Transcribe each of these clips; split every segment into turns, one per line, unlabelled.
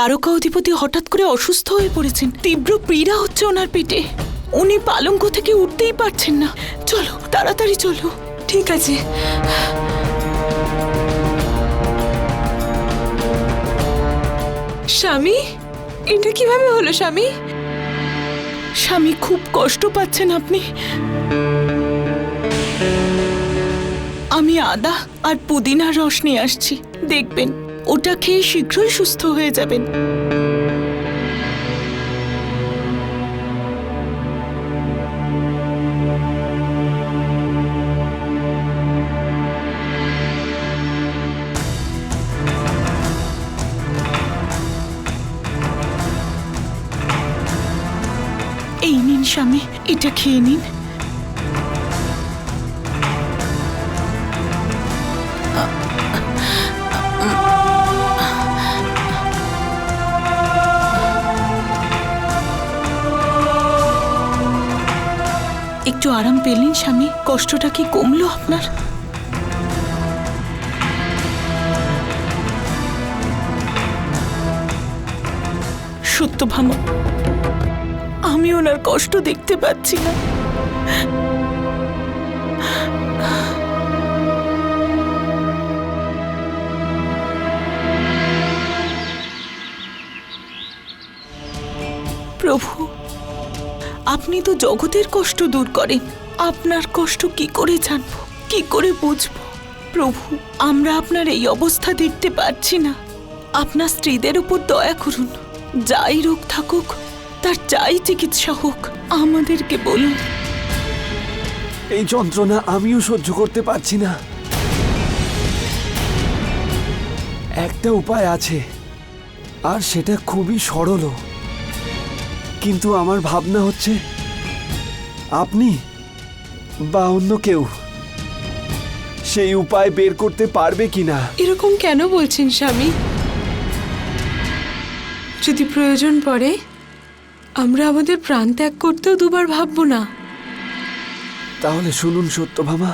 দ্বারকা অধিপতি হঠাৎ করে অসুস্থ হয়ে পড়েছেন। তীব্র পীড়া হচ্ছে ওনার পেটে। উনি পালঙ্ক থেকে উঠতেই পারছেন না। চলো, তাড়াতাড়ি চলো।
ঠিক আছে। স্বামী, এটা কীভাবে হলো স্বামী?
স্বামী, খুব কষ্ট পাচ্ছেন আপনি। আমি আদা আর পুদিনার রস নিয়ে আসছি। দেখবেন। ওটা খেয়ে শীঘ্রই সুস্থ হয়ে যাবেন। এই নিন স্বামী এটা খেয়ে নিন। একটু আরাম পেলেন, স্বামী? কষ্টটা কি কমলো আপনার? সত্য সত্যভামা আমি ওনার কষ্ট দেখতে পাচ্ছি না। প্রভু আপনি তো জগতের কষ্ট দূর করেন। আপনার কষ্ট কি করে জানব? কি করে বুঝব? প্রভু, আমরা আপনার এই অবস্থা দেখতে পাচ্ছি না। আপনার স্ত্রীদের উপর দয়া করুন। যাই রোগ থাকুক, তার যাই চিকিৎসা হোক, আমাদেরকে বলুন।
এই যন্ত্রণা আমিও সহ্য করতে পারছি না। একটা উপায় আছে, আর সেটা খুবই সরলও। কিন্তু আমার ভাবনা হচ্ছে আপনি বা অন্য কেউ সেই উপায় বের করতে পারবে কিনা?
এরকম কেন বলছেন স্বামী? যদি প্রয়োজন পড়ে আমরা আমাদের প্রাণ ত্যাগ করতেও দুবার ভাববো না।
তাহলে শুনুন সত্যভামা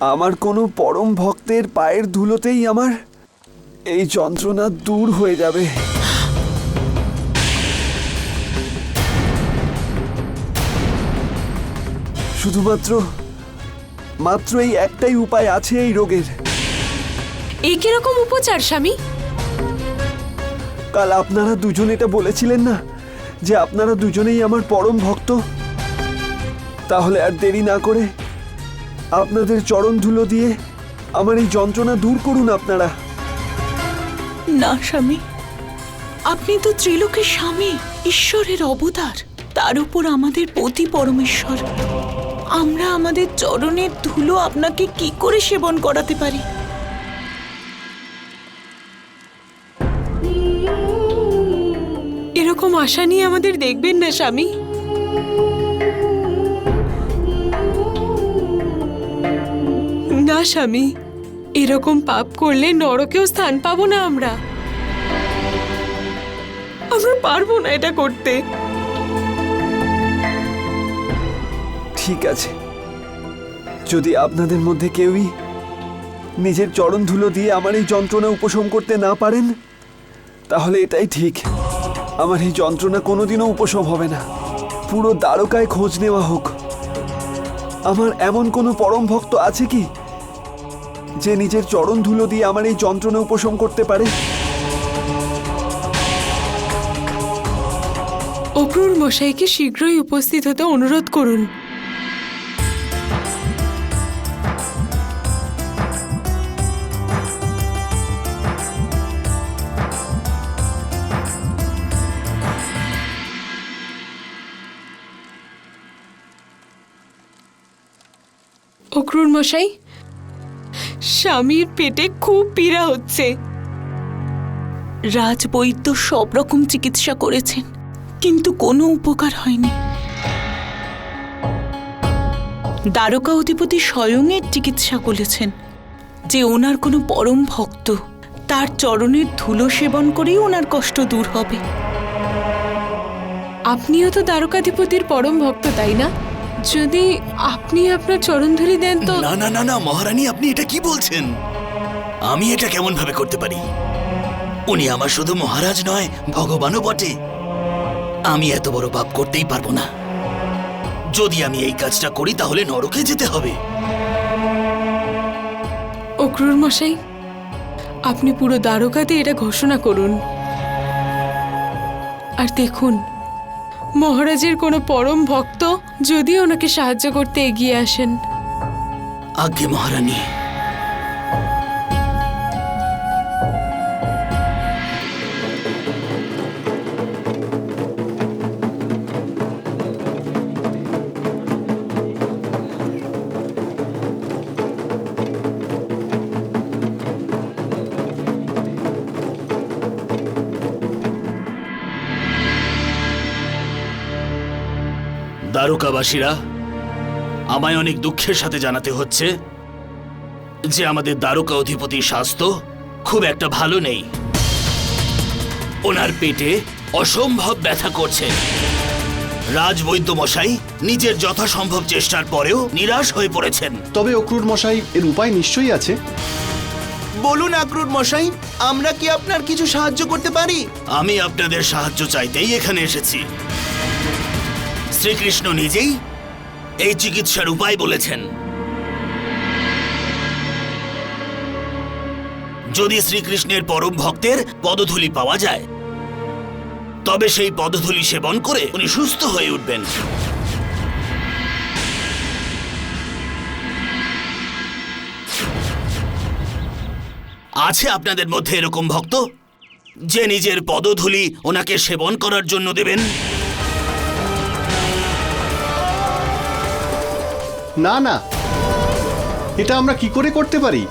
আমার কোনো পরম ভক্তের পায়ের ধুলোতেই আমার এই যন্ত্রণা দূর হয়ে যাবে। শুধুমাত্র মাত্র এই একটাই উপায় আছে এই রোগের।
এই কীরকম উপচার স্বামী?
কাল আপনারা দুজন এটা বলেছিলেন না যে আপনারা দুজনেই আমার পরম ভক্ত? তাহলে আর দেরি না করে আপনাদের চরণ ধুলো দিয়ে আমার এই যন্ত্রণা দূর করুন আপনারা।
না স্বামী। আপনি তো ত্রিলোকের স্বামী ঈশ্বরের অবতার। তার উপর আমাদের পতি পরমেশ্বর। আমরা আমাদের চরণের ধুলো আপনাকে কি করে সেবন করাতে পারি?
এরকম আশা নিয়ে আমাদের দেখবেন না, স্বামী। না, স্বামী। এরকম পাপ করলে নরকেও স্থান পাবো না আমরা। আমরা পারব না এটা করতে।
ঠিক আছে। যদি আপনাদের মধ্যে কেউই নিজের চরণ ধুলো দিয়ে আমার এই যন্ত্রণা উপশম করতে না পারেন, তাহলে এটাই ঠিক। আমার এই যন্ত্রণা কোনোদিনও উপশম হবে না। পুরো দ্বারকায় খোঁজ নেওয়া হোক। আমার এমন কোনো পরম ভক্ত আছে কি, যে নিজের চরণ ধুলো দিয়ে আমার এই যন্ত্রণা উপশম করতে পারে?
অক্রুর মশাইকে শীঘ্রই উপস্থিত হতে অনুরোধ করুন। অক্রুর মশাই স্বামীর পেটে খুব পীড়া হচ্ছে।
রাজবৈদ্য সব রকম চিকিৎসা করেছেন, কিন্তু কোনো উপকার হয়নি। দ্বারকা অধিপতি স্বয়ং এর চিকিৎসা করেছেন, যে ওনার কোনো পরম ভক্ত। তার চরণের ধুলো সেবন করেই ওনার কষ্ট দূর হবে।
আপনিও তো দ্বারকাধিপতির পরম ভক্ত, তাই না? যদি আপনি আপনার চরণধুলি দেন তো
না না না না মহারানী আপনি এটা কি বলছেন? আমি এটা কেমন ভাবে করতে পারি? উনি আমার শুধু মহারাজ নয় ভগবানও বটে। আমি এত বড় পাপ করতেই পারব না। যদি আমি এই কাজটা করি তাহলে নরকে যেতে হবে।
অক্রুর মশাই আপনি পুরো দ্বারকাতে এটা ঘোষণা করুন। আর দেখুন মহারাজের কোনো পরম ভক্ত যদি ওনাকে সাহায্য করতে এগিয়ে আসেন।
আজ্ঞে মহারানী দ্বারকাবাসীরা আমায় অনেক দুঃখের সাথে জানাতে হচ্ছে যে আমাদের দ্বারকা অধিপতির স্বাস্থ্য খুব একটা ভালো নেই। ওনার পেটে অসম্ভব ব্যথা করছে। রাজবৈদ্য মশাই নিজের যথাসম্ভব চেষ্টার পরেও নিরাশ হয়ে পড়েছেন।
তবে অক্রুর মশাই এর উপায় নিশ্চয়ই আছে।
বলুন আক্রুর মশাই আমরা কি আপনার কিছু সাহায্য করতে পারি?
আমি আপনাদের সাহায্য চাইতেই এখানে এসেছি। শ্রীকৃষ্ণ নিজেই এই চিকিৎসার উপায় বলেছেন। যদি শ্রীকৃষ্ণের পরম ভক্তের পদধূলি পাওয়া যায়, তবে সেই পদধূলি সেবন করে উনি সুস্থ হয়ে উঠবেন। আছে আপনাদের মধ্যে এরকম ভক্ত, যে নিজের পদধূলি ওনাকে সেবন করার জন্য দেবেন?
না না। এটা আমরা কি করে করতে পারি?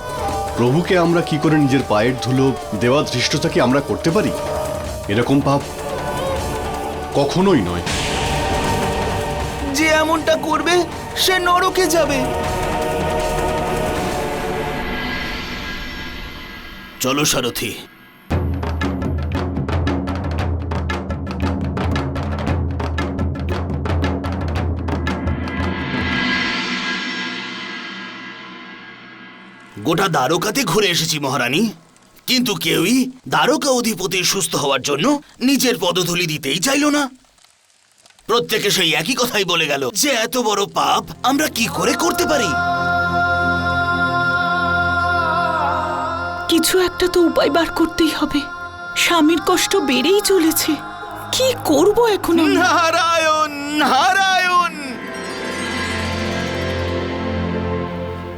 প্রভুকে আমরা কি করে নিজের পায়ের ধুলো দেওয়া ধৃষ্টতা কি আমরা করতে পারি? এরকম পাপ কখনোই নয়।
যে এমনটা করবে সে নরকে যাবে।
চলো সারথি গোটা দ্বারকাতে ঘুরে এসেছি মহারানী। কিন্তু কেউই দ্বারকা অধিপতির সুস্থ হওয়ার জন্য নিজের পদধূলি দিতেই চাইল না। প্রত্যেকে সেই একই কথাই বলে গেল যে এত বড় পাপ আমরা কি করে করতে পারি?
কিছু একটা তো উপায় বার করতেই হবে। স্বামীর কষ্ট বেড়েই চলেছে। কি করব এখন
নারায়ণ নারায়ণ!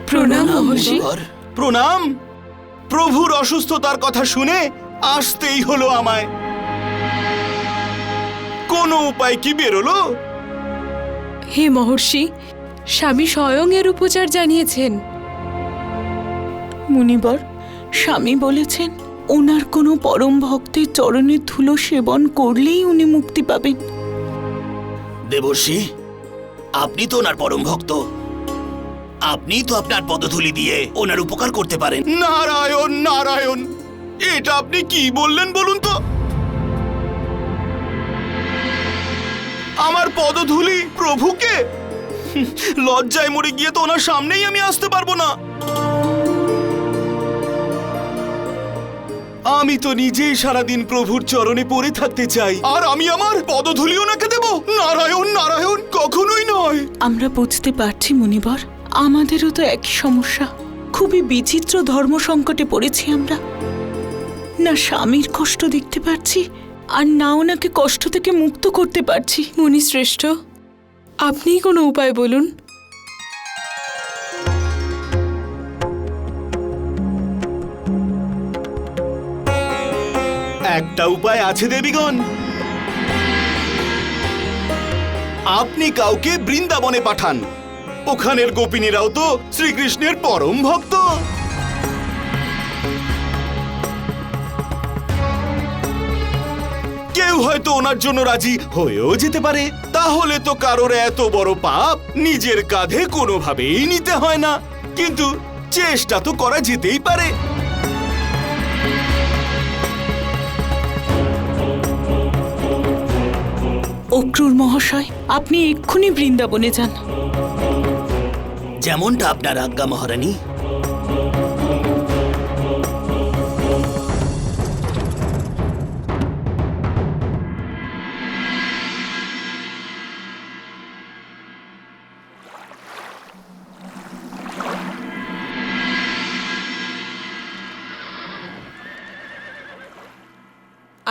প্রণাম
বর।
প্রণাম। প্রভুর অসুস্থতার কথা শুনে আসতেই হলো আমায়। কোনো উপায় কি বেরোলো?
হে মহর্ষি স্বামী স্বয়ং এর উপচার জানিয়েছেন।
মুনিবর স্বামী বলেছেন ওনার কোনো পরম ভক্তের চরণের ধুলো সেবন করলেই উনি মুক্তি পাবেন।
দেবর্ষি আপনি তো ওনার পরম ভক্ত। আপনি তো আপনার পদধূলি দিয়ে ওনার উপকার করতে পারেন।
নারায়ণ নারায়ণ এটা আপনি কি বললেন বলুন তো? আমার পদধূলি প্রভুকে? লজ্জায় মরে গিয়ে তো ওনার সামনেই আমি আসতে পারব না। আমি তো নিজেই সারাদিন প্রভুর চরণে পড়ে থাকতে চাই আর আমি আমার পদধূলি ওনাকে দেব। নারায়ণ নারায়ণ কখনোই নয়।
আমরা বুঝতে পারছি মুনিবর। আমাদেরও তো একই সমস্যা। খুবই বিচিত্র ধর্ম সংকটে পড়েছি আমরা। না স্বামীর কষ্ট দেখতে পাচ্ছি আর না ওনাকে কষ্ট থেকে মুক্ত করতে পারছি।
মুনি শ্রেষ্ঠ। আপনিই কোনো উপায় বলুন।
একটা উপায় আছে দেবীগণ। আপনি কাউকে বৃন্দাবনে পাঠান। ওখানের গোপিনীরাও তো শ্রীকৃষ্ণের পরম ভক্ত। কেউ হয়তো ওনার জন্য রাজি হয়েও যেতে পারে। তাহলে তো কারোর এত বড় পাপ নিজের কাঁধে কোনোভাবেই নিতে হয় না। কিন্তু চেষ্টা তো করা যেতেই পারে।
অক্রুর মহাশয়, আপনি এক্ষুনি বৃন্দাবনে যান।
যেমনটা আপনার আজ্ঞা মহারানী।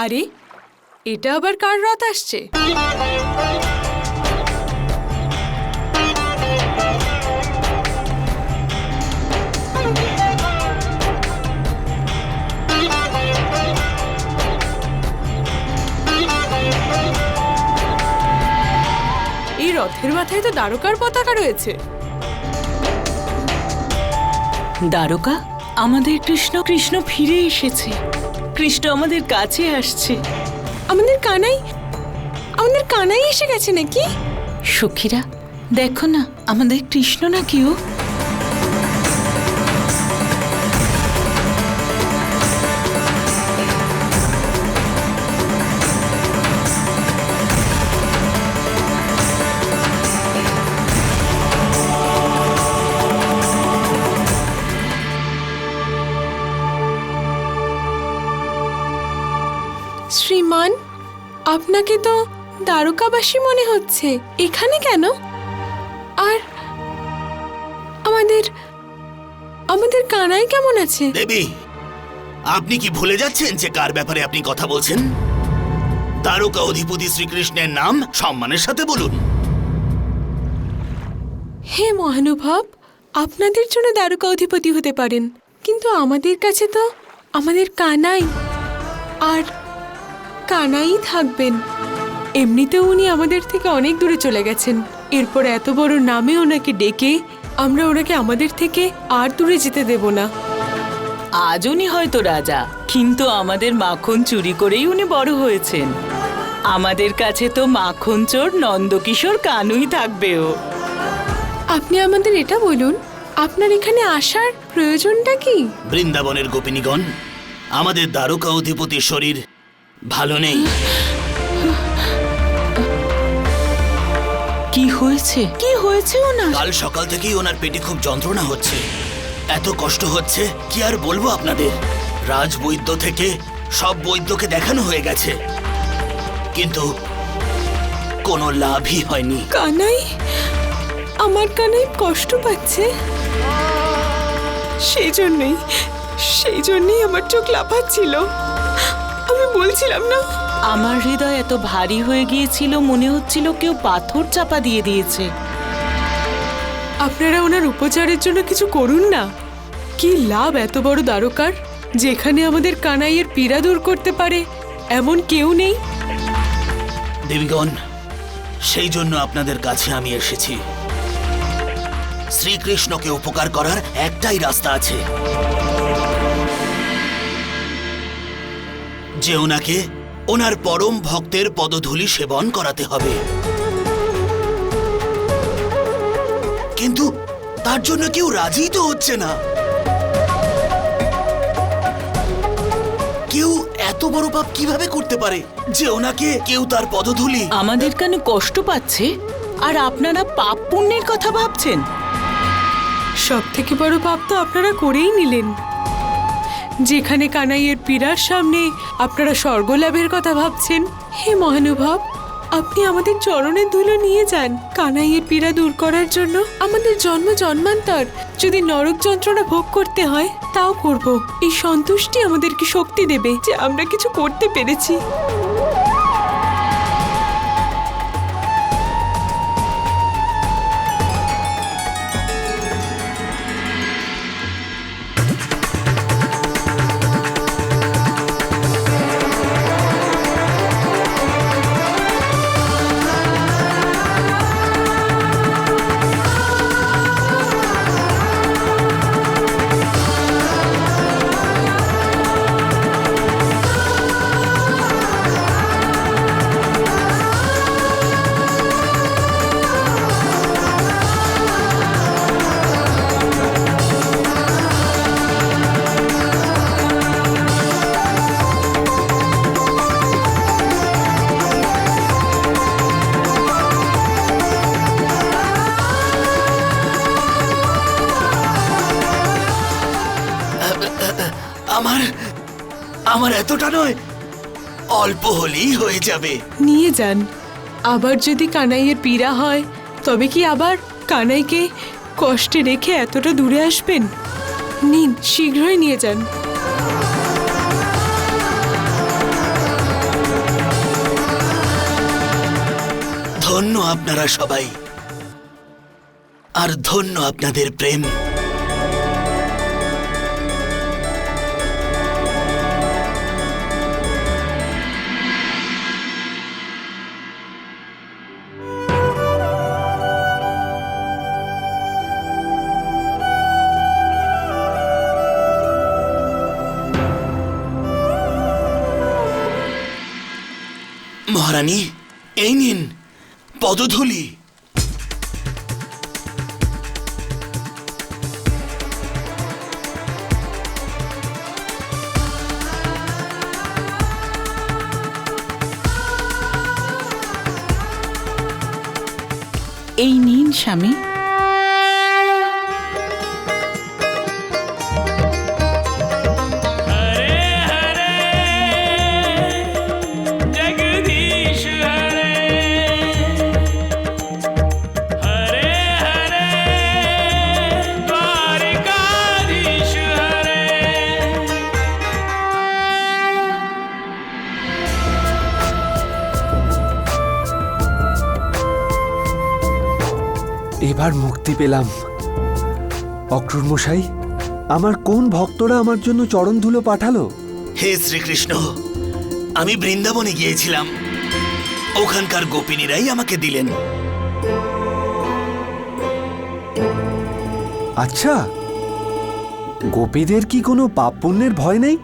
আরে এটা আবার কার রথ আসছে? রথের মাথায় তো দ্বারকার পতাকা রয়েছে।
দ্বারকা আমাদের কৃষ্ণ কৃষ্ণ ফিরে এসেছে। কৃষ্ণ আমাদের কাছে আসছে।
আমাদের কানাই আমাদের কানাই এসে গেছে নাকি?
সখীরা দেখো না আমাদের কৃষ্ণ না ও?
আপনাকে তো দ্বারকাবাসী মনে হচ্ছে। এখানে কেন? আর আমাদের আমাদের কানাই কেমন আছে?
দেবী আপনি কি ভুলে যাচ্ছেন যে কার ব্যাপারে আপনি কথা বলছেন? দ্বারকা অধিপতি শ্রীকৃষ্ণের নাম সম্মানের সাথে বলুন।
হে মহানুভব আপনাদের জন্য দ্বারকা অধিপতি হতে পারেন কিন্তু আমাদের কাছে তো আমাদের কানাই। আর কানাই থাকবেন। এমনিতেও উনি আমাদের থেকে অনেক দূরে চলে গেছেন। এরপর এত বড় নামে ওনাকে ডেকে আমরা ওনাকে আমাদের থেকে আর দূরে যেতে দেব না।
আজ উনি হয়তো রাজা কিন্তু আমাদের মাখন চুরি করেই উনি বড় হয়েছেন। আমাদের কাছে তো মাখন চোর নন্দকিশোর কানুই থাকবে ও
আপনি আমাদের এটা বলুন আপনার এখানে আসার প্রয়োজনটা কি?
বৃন্দাবনের গোপিনীগণ আমাদের দ্বারকা অধিপতির শরীর ভালো নেই।
কি হয়েছে? কি হয়েছে ওনার?
কাল সকাল থেকেই ওনার পেটে খুব যন্ত্রণা হচ্ছে। এত কষ্ট হচ্ছে কি আর বলব আপনাদের? রাজ বৈদ্য থেকে সব বৈদ্যকে দেখানো হয়ে গেছে। কিন্তু কোনো লাভই হয়নি।
কানাই আমার কানাই কষ্ট পাচ্ছে। সেই জন্যই সেই জন্যই আমার চোখ লাফাচ্ছিল। বলছিলাম না।
আমার হৃদয় এত ভারী হয়ে গিয়েছিল মনে হচ্ছিল কেউ পাথর চাপা দিয়ে দিয়েছে।
আপনারা ওনার উপচারের জন্য কিছু করুন না। কি লাভ এত বড় দ্বারকার যেখানে আমাদের কানাইয়ের পীড়া দূর করতে পারে এমন কেউ নেই?
দেবীগণ সেই জন্য আপনাদের কাছে আমি এসেছি। শ্রীকৃষ্ণকে উপকার করার একটাই রাস্তা আছে। যে ওনাকে ওনার পরম ভক্তের পদধূলি সেবন করাতে হবে। কিন্তু তার জন্য কেউ রাজি তো হচ্ছে না। কেউ এত বড় পাপ কীভাবে করতে পারে যে ওনাকে কেউ তার পদধূলি?
আমাদের কেন কষ্ট পাচ্ছে? আর আপনারা পাপ পুণ্যের কথা ভাবছেন?
সব থেকে বড় পাপ তো আপনারা করেই নিলেন। যেখানে কানাইয়ের পীড়ার সামনে আপনারা স্বর্গলাভের কথা ভাবছেন, হে মহানুভব, আপনি আমাদের চরণের ধুলো নিয়ে যান। কানাইয়ের পীড়া দূর করার জন্য আমাদের জন্ম জন্মান্তর। যদি নরক যন্ত্রণা ভোগ করতে হয়, তাও করব। এই সন্তুষ্টি আমাদেরকে শক্তি দেবে যে আমরা কিছু করতে পেরেছি।
আমার এতটা নয় অল্প হলেই হয়ে যাবে।
নিয়ে যান। আবার যদি কানাইয়ের পীড়া হয় তবে কি আবার কানাইকে কষ্টে রেখে এতটা দূরে আসবেন? নিন শীঘ্রই নিয়ে যান।
ধন্য আপনারা সবাই। আর ধন্য আপনাদের প্রেম। মহারানী এই নিন পদধূলি।
এই নিন স্বামী।
পেলাম। অক্রুর মশাই আমার কোন ভক্তরা আমার জন্য চরণ ধুলো পাঠালো?
হে শ্রীকৃষ্ণ আমি বৃন্দাবনে গিয়েছিলাম। ওখানকার গোপিনীরাই আমাকে দিলেন।
আচ্ছা গোপীদের কি কোনো পাপ পুণ্যের ভয় নেই?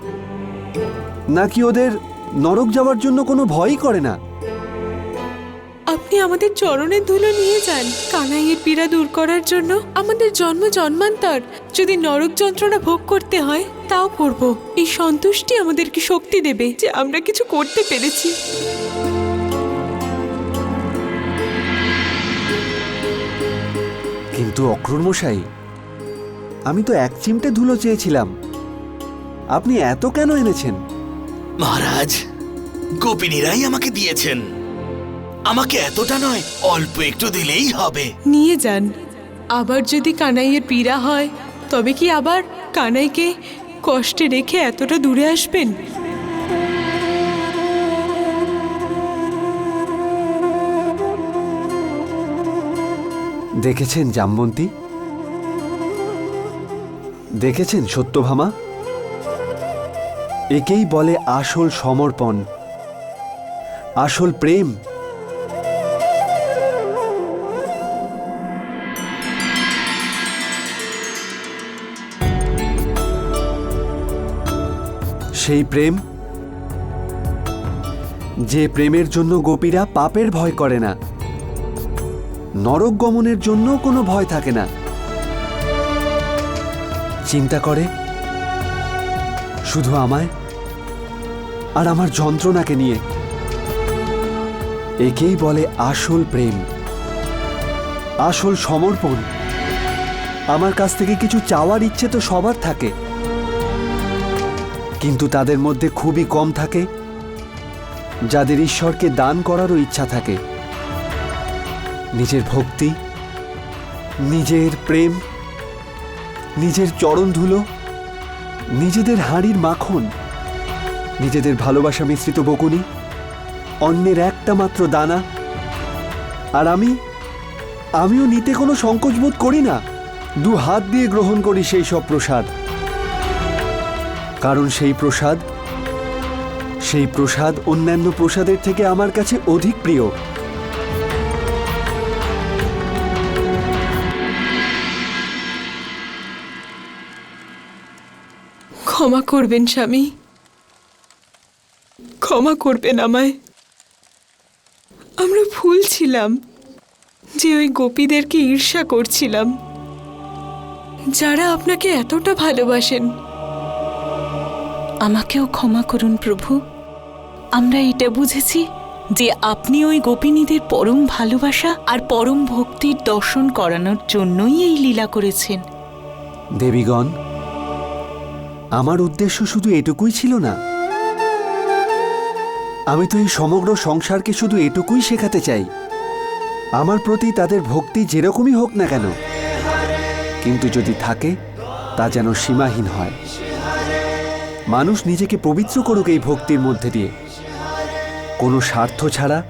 নাকি ওদের নরক যাওয়ার জন্য কোনো ভয়ই করে না?
আপনি আমাদের চরণের ধুলো নিয়ে যান। কানাইয়ের পীড়া দূর করার জন্য আমাদের জন্ম জন্মান্তর। যদি নরক যন্ত্রণা ভোগ করতে হয় তাও করব। এই সন্তুষ্টি আমাদেরকে শক্তি দেবে যে আমরা কিছু করতে পেরেছি।
কিন্তু অক্রুর মশাই আমি তো এক চিমটে ধুলো চেয়েছিলাম। আপনি এত কেন এনেছেন?
মহারাজ গোপিনীরাই আমাকে দিয়েছেন। আমাকে এতটা নয় অল্প একটু দিলেই হবে।
নিয়ে যান। আবার যদি কানাইয়ের পীড়া হয় তবে কি আবার কানাইকে কষ্টে রেখে এতটা দূরে আসবেন?
দেখেছেন জামবন্তী? দেখেছেন সত্যভামা? একেই বলে আসল সমর্পণ আসল প্রেম। সেই প্রেম? যে প্রেমের জন্য গোপীরা পাপের ভয় করে না নরক গমনের জন্য কোনো ভয় থাকে না। চিন্তা করে, শুধু আমায় আর আমার যন্ত্রণাকে নিয়ে। একেই বলে আসল প্রেম, আসল সমর্পণ। আমার কাছ থেকে কিছু চাওয়ার ইচ্ছে তো সবার থাকে। কিন্তু তাদের মধ্যে খুবই কম থাকে, যাদের ঈশ্বরকে দান করারও ইচ্ছা থাকে। নিজের ভক্তি, নিজের প্রেম, নিজের চরণ ধুলো, নিজেদের হাঁড়ির মাখন, নিজেদের ভালোবাসা মিশ্রিত বকুনি, অন্যের একটা মাত্র দানা। আর আমি, আমিও নিতে কোনো সংকোচ বোধ করি না। দু হাত দিয়ে গ্রহণ করি সেই সব প্রসাদ। কারণ সেই প্রসাদ সেই প্রসাদ অন্যান্য প্রসাদের থেকে আমার কাছে অধিক প্রিয়।
ক্ষমা করবেন, স্বামী। ক্ষমা করবেন আমায়। আমরা ভুল ছিলাম, যে ওই গোপীদেরকে ঈর্ষা করছিলাম। যারা আপনাকে এতটা ভালোবাসেন
আমাকেও ক্ষমা করুন প্রভু। আমরা এটা বুঝেছি যে আপনি ওই গোপিনীদের পরম ভালোবাসা আর পরম ভক্তির দর্শন করানোর জন্যই এই লীলা করেছেন।
দেবীগণ, আমার উদ্দেশ্য শুধু এটুকুই ছিল না। আমি তো এই সমগ্র সংসারকে শুধু এটুকুই শেখাতে চাই। আমার প্রতি তাদের ভক্তি যেরকমই হোক না কেন, কিন্তু যদি থাকে, তা যেন সীমাহীন হয়। মানুষ নিজেকে পবিত্র করুক এই ভক্তির মধ্যে দিয়ে। কোনো স্বার্থ ছাড়া,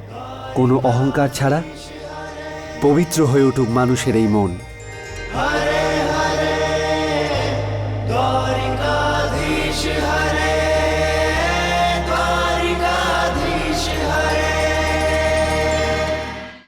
কোনো অহংকার ছাড়া পবিত্র হয়ে উঠুক মানুষের এই মন।